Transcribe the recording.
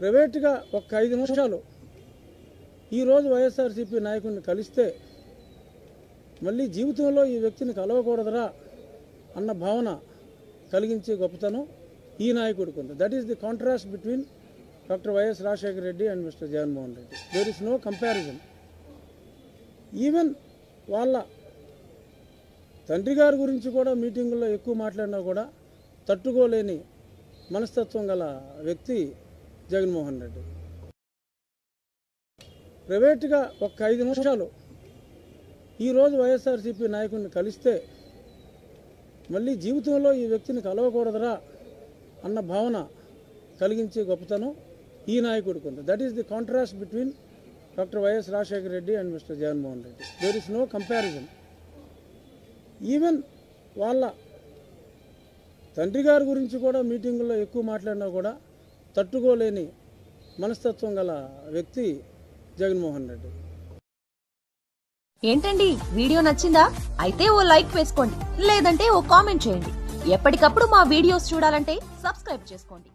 ప్రైవేట్గా ఒక ఐదు నిమిషాలు. ఈరోజు వైఎస్ఆర్సీపీ నాయకుడిని కలిస్తే మళ్ళీ జీవితంలో ఈ వ్యక్తిని కలవకూడదురా అన్న భావన కలిగించే గొప్పతనం ఈ నాయకుడికి ఉంది. That is the contrast between doctor YS Rajasekhara Reddy and mister Jaganmohan Reddy. There is no comparison even వాళ్ళ తండ్రి గారి గురించి కూడా మీటింగుల్లో ఎక్కువ మాట్లాడినా కూడా తట్టుకోలేని మనస్తత్వం గల వ్యక్తి జగన్మోహన్ రెడ్డి. ప్రైవేట్గా ఒక ఐదు నిమిషాలు ఈరోజు వైఎస్ఆర్సీపీ నాయకుడిని కలిస్తే మళ్ళీ జీవితంలో ఈ వ్యక్తిని కలవకూడదురా అన్న భావన కలిగించే గొప్పతనం ఈ నాయకుడికి ఉంది. That is the contrast between doctor YS Rajasekhara Reddy and mister Jaganmohan Reddy. There is no comparison even వాళ్ళ తండ్రి గారి గురించి కూడా మీటింగుల్లో ఎక్కువ మాట్లాడినా కూడా తట్టుకోలేని మనస్తత్వం గల వ్యక్తి జగన్మోహన్ రెడ్డి. ఏంటండి? వీడియో నచ్చిందా? అయితే ఓ లైక్ వేసుకోండి లేదంటే ఓ కామెంట్ చేయండి. ఎప్పటికప్పుడు మా వీడియోస్ చూడాలంటే సబ్స్క్రైబ్ చేసుకోండి.